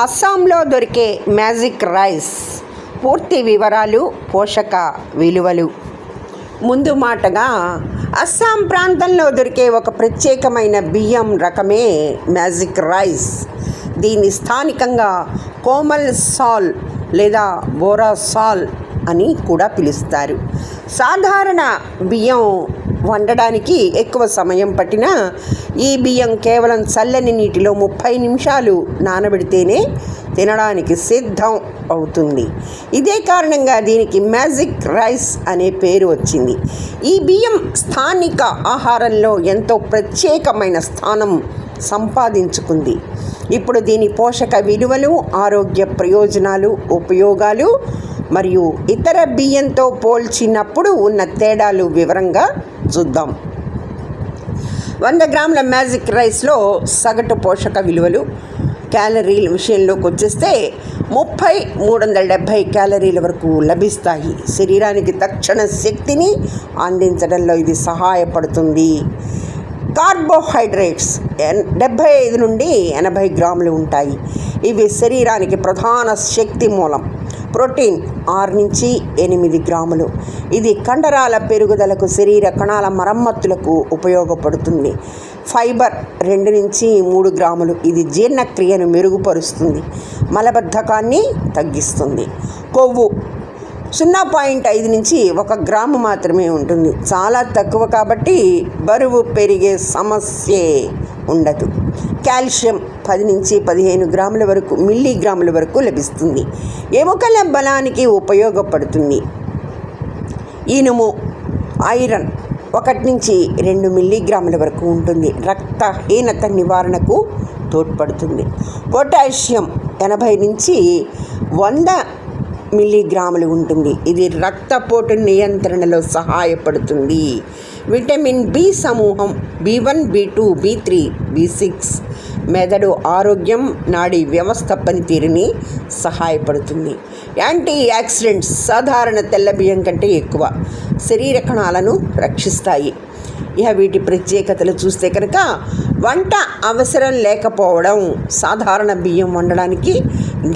అస్సాంలో దొరికే magic rice. పూర్తి వివరాలు పోషక విలువలు. ముందు మాటగా అస్సాం ప్రాంతంలో దొరికే ఒక ప్రత్యేకమైన బియ్యం రకమే మ్యాజిక్ రైస్. దీన్ని స్థానికంగా కోమల్ సాల్ లేదా బోరా సాల్ అని కూడా పిలుస్తారు. సాధారణ బియ్యం వండడానికి ఎక్కువ సమయం పట్టినా ఈ బియ్యం కేవలం చల్లని నీటిలో ముప్పై నిమిషాలు నానబెడితేనే తినడానికి సిద్ధం అవుతుంది. ఇదే కారణంగా దీనికి మ్యాజిక్ రైస్ అనే పేరు వచ్చింది. ఈ బియ్యం స్థానిక ఆహారంలో ఎంతో ప్రత్యేకమైన స్థానం సంపాదించుకుంది. ఇప్పుడు దీని పోషక విలువలు ఆరోగ్య ప్రయోజనాలు ఉపయోగాలు మరియు ఇతర బియ్యంతో పోల్చినప్పుడు ఉన్న తేడాలు వివరంగా చూద్దాం. వంద గ్రాముల మ్యాజిక్ రైస్లో సగటు పోషక విలువలు క్యాలరీల విషయంలోకి వచ్చేస్తే ముప్పై మూడు వందల డెబ్భై క్యాలరీల వరకు లభిస్తాయి. శరీరానికి తక్షణ శక్తిని అందించడంలో ఇది సహాయపడుతుంది. కార్బోహైడ్రేట్స్ ఎన్ డెబ్భై ఐదు నుండి ఎనభై గ్రాములు ఉంటాయి. ఇవి శరీరానికి ప్రధాన శక్తి మూలం. ప్రోటీన్ ఆరు నుంచి ఎనిమిది గ్రాములు. ఇది కండరాల పెరుగుదలకు శరీర కణాల మరమ్మతులకు ఉపయోగపడుతుంది. ఫైబర్ రెండు నుంచి మూడు గ్రాములు. ఇది జీర్ణక్రియను మెరుగుపరుస్తుంది మలబద్ధకాన్ని తగ్గిస్తుంది. కొవ్వు సున్నా పాయింట్ ఐదు నుంచి ఒక గ్రాము మాత్రమే ఉంటుంది. చాలా తక్కువ కాబట్టి బరువు పెరిగే సమస్యే. ఉండదు. కాల్షియం పది నుంచి పదిహేను గ్రాముల వరకు మిల్లీగ్రాముల వరకు లభిస్తుంది. ఎముకల బలానికి ఉపయోగపడుతుంది. ఇనుము ఐరన్ ఒకటి నుంచి రెండు మిల్లీగ్రాముల వరకు ఉంటుంది. రక్తహీనత నివారణకు తోడ్పడుతుంది. పొటాషియం ఎనభై నుంచి వంద మిల్లీగ్రాములు ఉంటుంది. ఇది రక్తపోటు నియంత్రణలో సహాయపడుతుంది. విటమిన్ బి సమూహం B one B two B three B six మెదడు ఆరోగ్యం నాడీ వ్యవస్థ పనితీరుని సహాయపడుతుంది. యాంటీ యాక్సిడెంట్స్ సాధారణ తెల్ల బియ్యం కంటే ఎక్కువ శరీర కణాలను రక్షిస్తాయి. ఇక వీటి ప్రత్యేకతలు చూస్తే కనుక వంట అవసరం లేకపోవడం సాధారణ బియ్యం వండడానికి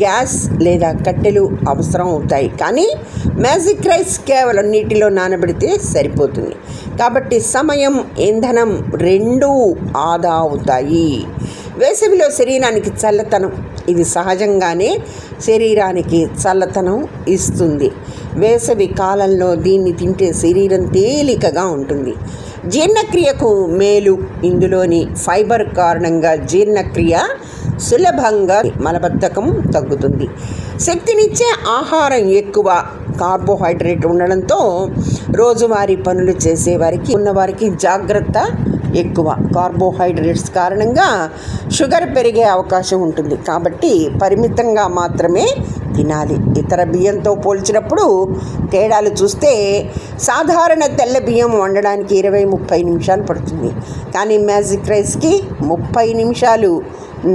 గ్యాస్ లేదా కట్టెలు అవసరం అవుతాయి. కానీ మ్యాజిక్ రైస్ కేవలం నీటిలో నానబెడితే సరిపోతుంది. కాబట్టి సమయం ఇంధనం రెండూ ఆదా అవుతాయి. వేసవిలో శరీరానికి చల్లతనం ఇది సహజంగానే శరీరానికి చల్లతనం ఇస్తుంది. వేసవి కాలంలో దీన్ని తింటే శరీరం తేలికగా ఉంటుంది. జీర్ణక్రియకు మేలు. ఇందులోని ఫైబర్ కారణంగా జీర్ణక్రియ సులభంగా మలబద్ధకం తగ్గుతుంది. శక్తినిచ్చే ఆహారం ఎక్కువ. కార్బోహైడ్రేట్ ఉండడంతో రోజువారీ పనులు చేసేవారికి ఉన్నవారికి జాగ్రత్త ఎక్కువ కార్బోహైడ్రేట్స్ కారణంగా షుగర్ పెరిగే అవకాశం ఉంటుంది. కాబట్టి పరిమితంగా మాత్రమే తినాలి. ఇతర బియ్యంతో పోల్చినప్పుడు తేడాలు చూస్తే సాధారణ తెల్ల బియ్యం వండడానికి ఇరవై ముప్పై నిమిషాలు పడుతుంది. కానీ మ్యాజిక్ రైస్కి ముప్పై నిమిషాలు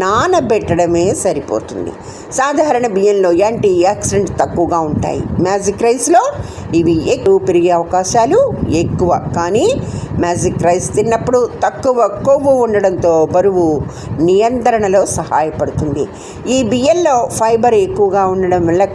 నానబెట్టడమే సరిపోతుంది. సాధారణ బియ్యంలో యాంటీ యాక్సిడెంట్ తక్కువగా ఉంటాయి. మ్యాజిక్ రైస్లో ఇవి ఎక్కువ పెరిగే అవకాశాలు ఎక్కువ. కానీ మ్యాజిక్ రైస్ తిన్నప్పుడు తక్కువ కొవ్వు ఉండడంతో బరువు నియంత్రణలో సహాయపడుతుంది. ఈ బియ్యంలో ఫైబర్ ఎక్కువగా ఉండడం వల్ల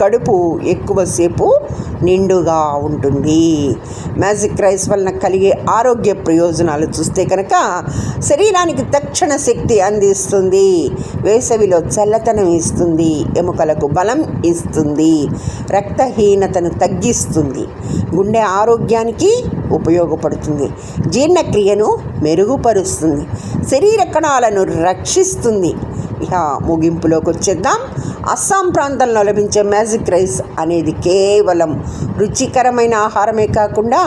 కడుపు ఎక్కువసేపు నిండుగా ఉంటుంది. మ్యాజిక్ రైస్ వలన కలిగే ఆరోగ్య ప్రయోజనాలు చూస్తే కనుక శరీరానికి తక్షణ శక్తి అందిస్తుంది. వేసవిలో చల్లతనం ఇస్తుంది. ఎముకలకు బలం ఇస్తుంది. రక్తహీనతను తగ్గిస్తుంది గుండె ఆరోగ్యానికి ఉపయోగపడుతుంది. జీర్ణక్రియను మెరుగుపరుస్తుంది. శరీర కణాలను రక్షిస్తుంది. ఇక ముగింపులోకి వచ్చేద్దాం. అస్సాం ప్రాంతంలో లభించే మ్యాజిక్ రైస్ అనేది కేవలం రుచికరమైన ఆహారమే కాకుండా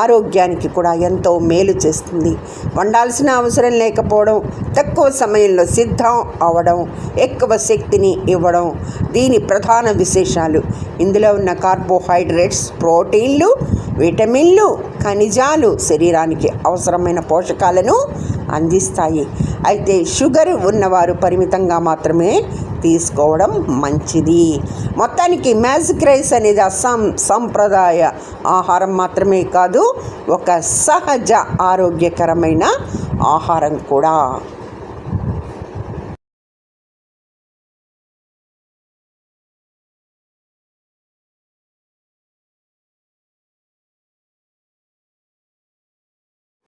ఆరోగ్యానికి కూడా ఎంతో మేలు చేస్తుంది. వండాల్సిన అవసరం లేకపోవడం తక్కువ సమయంలో సిద్ధం అవ్వడం ఎక్కువ శక్తిని ఇవ్వడం దీని ప్రధాన విశేషాలు. ఇందులో ఉన్న కార్బోహైడ్రేట్స్ ప్రోటీన్లు విటమిన్లు ఖనిజాలు శరీరానికి అవసరమైన పోషకాలను అందిస్తాయి. అయితే షుగర్ ఉన్నవారు పరిమితంగా మాత్రమే తీసుకోవడం మంచిది. మొత్తానికి మ్యాజిక్ రైస్ అనేది అస్సాం సంప్రదాయ ఆహారం మాత్రమే కాదు ఒక సహజ ఆరోగ్యకరమైన ఆహారం కూడా.